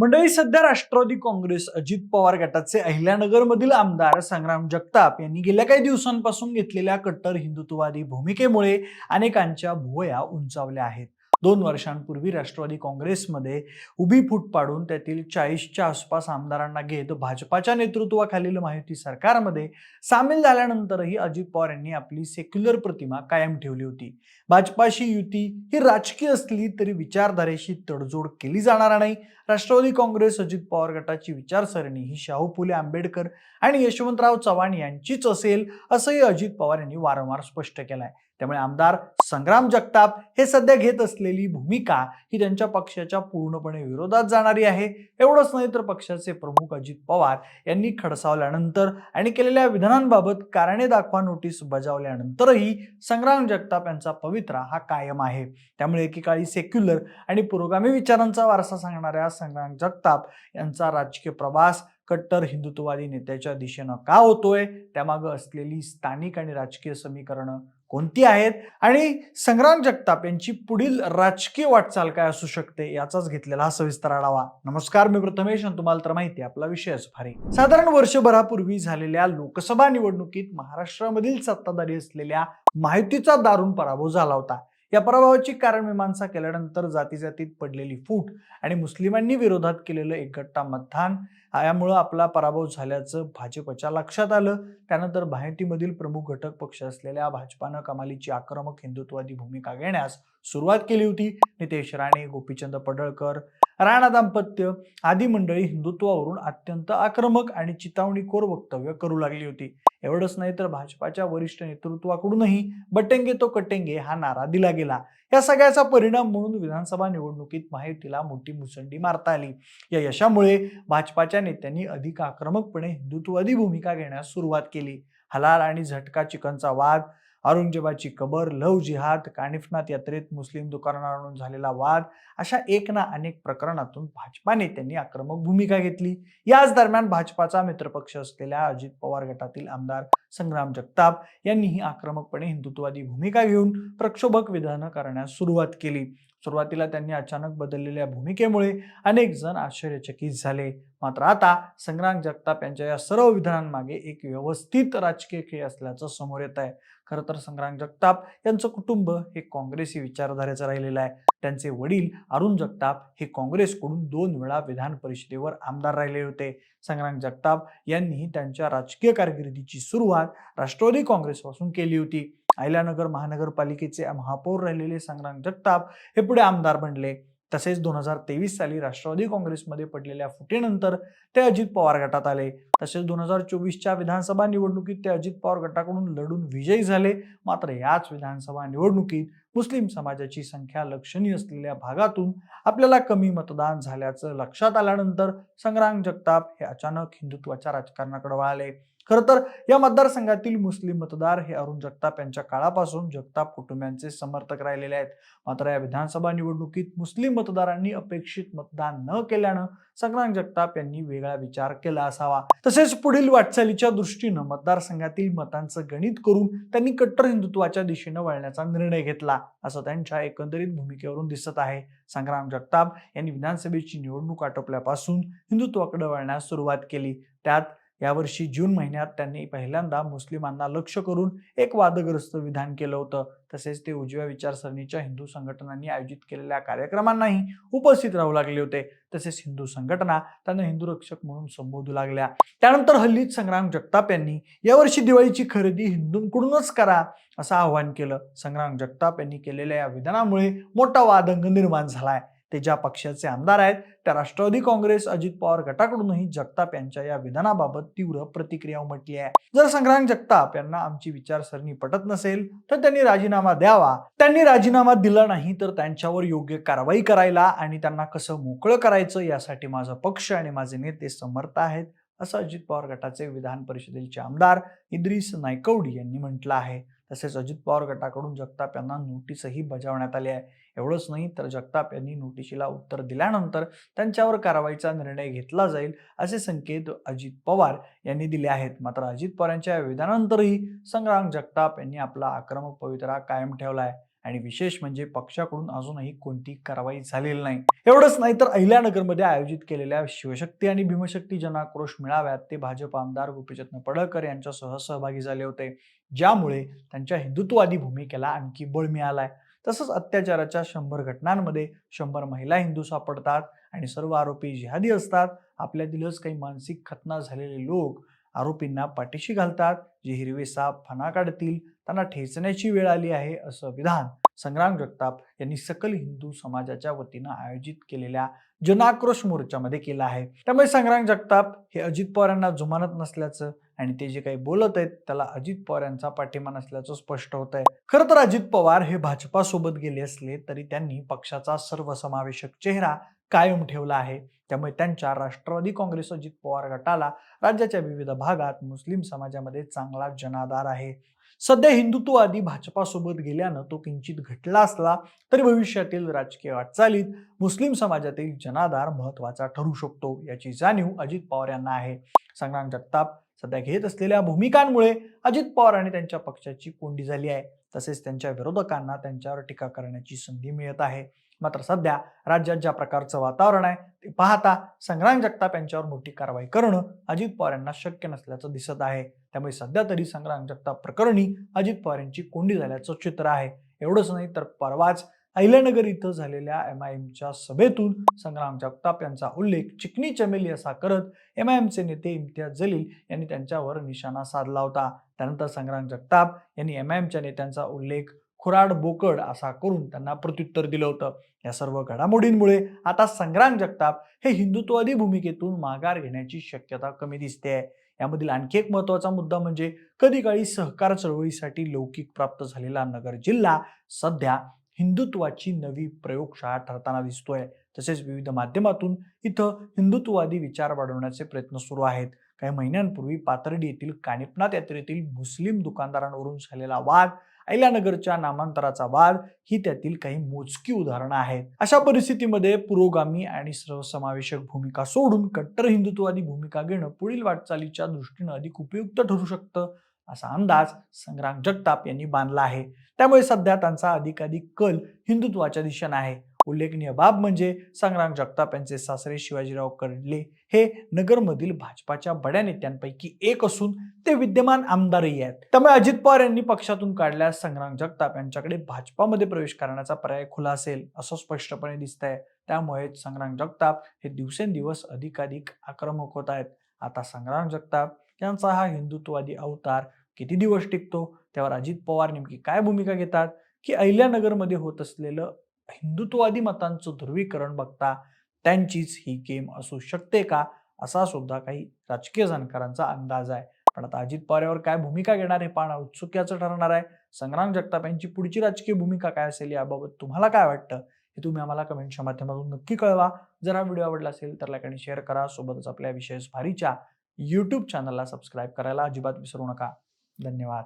मंडळी सध्या राष्ट्रवादी काँग्रेस अजित पवार गटाचे अहिल्यानगरमधील आमदार संग्राम जगताप यांनी गेल्या काही दिवसांपासून घेतलेल्या कट्टर हिंदुत्ववादी भूमिकेमुळे अनेकांच्या भुवया उंचावल्या आहेत. दोन वर्षांपूर्वी राष्ट्रवादी काँग्रेसमध्ये उभी फूट पाडून त्यातील चाळीसच्या आसपास आमदारांना घेत भाजपाच्या नेतृत्वाखालील माहिती सरकारमध्ये सामील झाल्यानंतरही अजित पवार यांनी आपली सेक्युलर प्रतिमा कायम ठेवली होती. भाजपाशी युती ही राजकीय असली तरी विचारधारेशी तडजोड केली जाणार नाही. राष्ट्रवादी काँग्रेस अजित पवार गटाची विचारसरणी ही शाहू फुले आंबेडकर आणि यशवंतराव चव्हाण यांचीच असेल असंही अजित पवार यांनी वारंवार स्पष्ट केलं आहे त्यामुळे आमदार संग्राम जगताप हे सध्या घेत असलेली भूमिका ही त्यांच्या पक्षाच्या पूर्णपणे विरोधात जाणारी आहे. एवढंच नाही तर पक्षाचे प्रमुख अजित पवार यांनी खडसावल्यानंतर आणि केलेल्या विधानांबाबत कारणे दाखवा नोटीस बजावल्यानंतरही संग्राम जगताप यांचा पवित्रा हा कायम आहे. त्यामुळे एकेकाळी सेक्युलर आणि पुरोगामी विचारांचा वारसा सांगणाऱ्या संग्राम जगताप यांचा राजकीय प्रवास कट्टर हिंदुत्ववादी नेत्याच्या दिशेनं का होतोय? त्यामागं असलेली स्थानिक आणि राजकीय समीकरणं कोणती आहेत? आणि संग्राम जगताप यांची पुढील राजकीय वाटचाल काय असू शकते याचाच घेतलेला हा सविस्तर आढावा. नमस्कार मी प्रथमेश आणि तुम्हाला तर माहिती आपला विषयच भारी साधारण वर्षभरापूर्वी झालेल्या लोकसभा निवडणुकीत महाराष्ट्रामधील सत्ताधारी असलेल्या माहितीचा दारुण पराभव झाला होता. या पराभवाची कारण मीमांसा केल्यानंतर जाती जातीत पडलेली फूट आणि मुस्लिमांनी विरोधात केलेलं एकगट्टा मतदान यामुळं आपला पराभव झाल्याचं भाजपच्या लक्षात आलं. त्यानंतर भायटीमधील प्रमुख घटक पक्ष असलेल्या भाजपानं कमालीची आक्रमक हिंदुत्ववादी भूमिका घेण्यास सुरुवात केली होती. नितेश राणे गोपीचंद पडळकर राणा दाम्पत्य आदी मंडळी हिंदुत्वावरून अत्यंत आक्रमक आणि चितावणीखोर वक्तव्य करू लागली होती. एवढंच नाही तर भाजपाच्या वरिष्ठ नेतृत्वाकडूनही बटेंगे तो कटेंगे हा नारा दिला गेला. या सगळ्याचा परिणाम म्हणून विधानसभा निवडणुकीत माहितीला मोठी मुसंडी मारता आली. या यशामुळे भाजपाच्या नेत्यांनी अधिक आक्रमकपणे हिंदुत्ववादी भूमिका घेण्यास सुरुवात केली. हलाल आणि झटका चिकनचा वाद औरंगजेबाची कबर लव जिहाद कानिफनाथ यात्रेत मुस्लिम दुकानावरून झालेला वाद अशा एक ना अनेक प्रकरणातून भाजपा नेत्यांनी आक्रमक भूमिका घेतली. याच दरम्यान भाजपाचा मित्रपक्ष असलेल्या अजित पवार गटातील आमदार संग्राम जगताप यांनीही आक्रमकपणे हिंदुत्ववादी भूमिका घेऊन प्रक्षोभक विधानं करण्यास सुरुवात केली. सुरुवातीला त्यांनी अचानक बदललेल्या भूमिकेमुळे अनेक जण आश्चर्यचकित झाले. मात्र आता संग्राम जगताप यांच्या या सर्व विधानांमागे एक व्यवस्थित राजकीय खेळ असल्याचं समोर येत आहे खरं तर संग्राम जगताप यांचं कुटुंब हे काँग्रेसी विचारधारेचं राहिलेलं आहे. त्यांचे वडील अरुण जगताप हे काँग्रेसकडून दोन वेळा विधान परिषदेवर आमदार राहिले होते. संग्राम जगताप यांनी त्यांच्या राजकीय कारकिर्दीची सुरुवात राष्ट्रवादी काँग्रेसपासून केली होती. अहिल्यानगर महानगरपालिकेचे महापौर राहिलेले संग्राम जगताप हे पुढे आमदार बनले. तसेच दोन हजार तेवीस साली राष्ट्रवादी काँग्रेसमध्ये पडलेल्या फुटीनंतर ते अजित पवार गटात आले. तसेच दोन हजार चोवीसच्या विधानसभा निवडणुकीत ते अजित पवार गटाकडून लढून विजयी झाले. मात्र याच विधानसभा निवडणुकीत मुस्लिम समाजाची संख्या लक्षणीय असलेल्या भागातून आपल्याला कमी मतदान झाल्याचं लक्षात आल्यानंतर संग्राम जगताप हे अचानक हिंदुत्वाच्या राजकारणाकडे वळाले. खरं तर या मतदारसंघातील मुस्लिम मतदार हे अरुण जगताप यांच्या काळापासून जगताप कुटुंबियांचे समर्थक राहिलेले आहेत. मात्र या विधानसभा निवडणुकीत मुस्लिम मतदारांनी अपेक्षित मतदान न केल्यानं संग्राम जगताप यांनी वेगळा विचार केला असावा. तसेच पुढील वाटचालीच्या दृष्टीनं मतदारसंघातील मतांचं गणित करून त्यांनी कट्टर हिंदुत्वाच्या दिशेनं वळण्याचा निर्णय घेतला असं त्यांच्या एकंदरीत भूमिकेवरून दिसत आहे. संग्राम जगताप यांनी विधानसभेची निवडणूक आटोपल्यापासून हिंदुत्वाकडे वळण्यास सुरुवात केली. त्यात यावर्षी जून महिन्यात त्यांनी पहिल्यांदा मुस्लिमांना लक्ष करून एक वादग्रस्त विधान केलं होतं. तसेच ते उजव्या विचारसरणीच्या हिंदू संघटनांनी आयोजित केलेल्या कार्यक्रमांनाही उपस्थित राहू लागले होते. तसेच हिंदू संघटना त्यांना हिंदू रक्षक म्हणून संबोधू लागल्या. त्यानंतर हल्लीच संग्राम जगताप यांनी यावर्षी दिवाळीची खरेदी हिंदूंकडूनच करा असं आवाहन केलं. संग्राम जगताप यांनी केलेल्या या विधानामुळे मोठा वादंग निर्माण झालाय. ते ज्या पक्षाचे आमदार आहेत त्या राष्ट्रवादी काँग्रेस अजित पवार गटाकडूनही जगताप यांच्या या विधानाबाबत तीव्र प्रतिक्रिया उमटली आहे. जर संग्राम जगताप यांना आमची विचारसरणी पटत नसेल तर त्यांनी राजीनामा द्यावा. त्यांनी राजीनामा दिला नाही तर त्यांच्यावर योग्य कारवाई करायला आणि त्यांना कसं मोकळं करायचं यासाठी माझा पक्ष आणि माझे नेते समर्थ आहेत असं अजित पवार गटाचे विधान परिषदेचे आमदार इद्रिस नायकवडी यांनी म्हटलं आहे. तसेच अजित पवार गटाकडून जगताप यांना नोटीसही बजावण्यात आली आहे. एवढंच नाही तर जगताप यांनी नोटिशीला उत्तर दिल्यानंतर त्यांच्यावर कारवाईचा निर्णय घेतला जाईल असे संकेत अजित पवार यांनी दिले आहेत. मात्र अजित पवारांच्या यांच्या विधानानंतरही संग्राम जगताप यांनी आपला आक्रमक पवित्रा कायम ठेवला आहे आणि विशेष म्हणजे पक्षाकडून अजूनही कोणती कारवाई झालेली नाही. एवढंच नाही तर अहिल्यानगरमध्ये आयोजित केलेल्या शिवशक्ती आणि भीमशक्ती जनाक्रोश मेळाव्यात ते भाजप आमदार गोपीचंद पडळकर यांच्यासह सहभागी झाले होते ज्यामुळे त्यांच्या हिंदुत्ववादी भूमिकेला आणखी बळ मिळालाय तसंच अत्याचाराच्या शंभर घटनांमध्ये शंभर महिला हिंदू सापडतात आणि सर्व आरोपी जिहादी असतात. आपल्यातीलच काही मानसिक खतना झालेले लोक आरोपींना पाठीशी घालतात. जे हिरवे साप फणा काढतील त्यांना ठेचण्याची वेळ आली आहे असं विधान संग्राम जगताप यांनी सकल हिंदू समाजाच्या वतीनं आयोजित केलेल्या जनाक्रोश मोर्चामध्ये केला आहे. त्यामुळे संग्राम जगताप हे अजित पवार यांना जुमानत नसल्याचं आणि ते जे काही बोलत आहेत त्याला अजित पवार यांचा पाठिंबा नसल्याचं स्पष्ट होत आहे. खरं तर अजित पवार हे भाजपासोबत गेले असले तरी त्यांनी पक्षाचा सर्वसमावेशक चेहरा कायम ठेवला आहे. त्यामुळे त्यांच्या राष्ट्रवादी काँग्रेस अजित पवार गटाला राज्याच्या विविध भागात मुस्लिम समाजामध्ये चांगला जनाधार आहे. सध्या हिंदुत्ववादी भाजपासोबत गेल्यानं तो किंचित घटला असला तरी भविष्यातील राजकीय वाटचालीत मुस्लिम समाजातील जनाधार महत्त्वाचा ठरू शकतो याची जाणीव अजित पवार यांना आहे. संग्राम जगताप सध्या घेत असलेल्या भूमिकांमुळे अजित पवार आणि त्यांच्या पक्षाची कोंडी झाली आहे. तसेच त्यांच्या विरोधकांना त्यांच्यावर टीका करण्याची संधी मिळत आहे. मात्र सध्या राज्यात ज्या प्रकारचं वातावरण आहे ते पाहता संग्राम जगताप यांच्यावर मोठी कारवाई करणं अजित पवार यांना शक्य नसल्याचं दिसत आहे. त्यामुळे सध्या तरी संग्राम जगताप प्रकरणी अजित पवार यांची कोंडी झाल्याचं चित्र आहे. एवढंच नाही तर परवाच अहिल्यानगर इथं झालेल्या एम आय एमच्या सभेतून संग्राम जगताप यांचा उल्लेख चिकनी चमेली असा करत एम आय एमचे नेते इम्तियाज जलील यांनी त्यांच्यावर निशाणा साधला होता. त्यानंतर संग्राम जगताप यांनी एम आय एमच्या नेत्यांचा उल्लेख खुराड बोकड असा करून त्यांना प्रत्युत्तर दिलं होतं. या सर्व घडामोडींमुळे आता संग्राम जगताप हे हिंदुत्ववादी भूमिकेतून माघार घेण्याची शक्यता कमी दिसते आहे. यामधील आणखी एक महत्त्वाचा मुद्दा म्हणजे कधी काळी सहकार चळवळीसाठी लौकिक प्राप्त झालेला नगर जिल्हा सध्या हिंदुत्वाची नवी प्रयोगशाळा ठरताना दिसतोय. तसेच विविध माध्यमातून इथं हिंदुत्ववादी विचार वाढवण्याचे प्रयत्न सुरू आहेत. काही महिन्यांपूर्वी पाथर्डी येथील कानिपनाथ यात्रेतील मुस्लिम दुकानदारांवरून झालेला वाद अहिल्यानगरच्या नामांतराचा वाद ही त्यातील काही मोजकी उदाहरणं आहेत. अशा परिस्थितीमध्ये पुरोगामी आणि सर्वसमावेशक भूमिका सोडून कट्टर हिंदुत्ववादी भूमिका घेणं पुढील वाटचालीच्या दृष्टीनं अधिक उपयुक्त ठरू शकतं असा अंदाज संग्राम जगताप यांनी बांधला आहे. त्यामुळे सध्या त्यांचा अधिकाधिक कल हिंदुत्वाच्या दिशेनं आहे. उल्लेखनीय बाब म्हणजे संग्राम जगताप यांचे सासरे शिवाजीराव कर्डले हे नगरमधील भाजपाच्या बड्या नेत्यांपैकी एक असून ते विद्यमान आमदारही आहेत. त्यामुळे अजित पवार यांनी पक्षातून काढल्यास संग्राम जगताप यांच्याकडे भाजपामध्ये प्रवेश करण्याचा पर्याय खुला असेल असं स्पष्टपणे दिसत आहे त्यामुळे संग्राम जगताप हे दिवसेंदिवस अधिकाधिक आक्रमक होत आहेत. आता संग्राम जगताप यांचा हा हिंदुत्ववादी अवतार किती दिवस टिकतो? त्यावर अजित पवार नेमकी काय भूमिका घेतात? की अहिल्यानगरमध्ये होत असलेलं हिंदुत्ववादी मतांचं ध्रुवीकरण बघता त्यांचीच ही गेम असू शकते का? असा सुद्धा काही राजकीय जाणकारांचा अंदाज आहे. पण आता अजित पवार यावर काय भूमिका घेणार हे पाहणं उत्सुक्याचं ठरणार आहे. संग्राम जगताप यांची पुढची राजकीय भूमिका काय असेल याबाबत तुम्हाला काय वाटतं? हे तुम्ही आम्हाला कमेंटच्या माध्यमातून नक्की कळवा. जर हा व्हिडिओ आवडला असेल तर लाईक आणि शेअर करा. सोबतच आपल्या विशेष भारीच्या यूट्यूब चॅनलला सबस्क्राईब करायला अजिबात विसरू नका. धन्यवाद.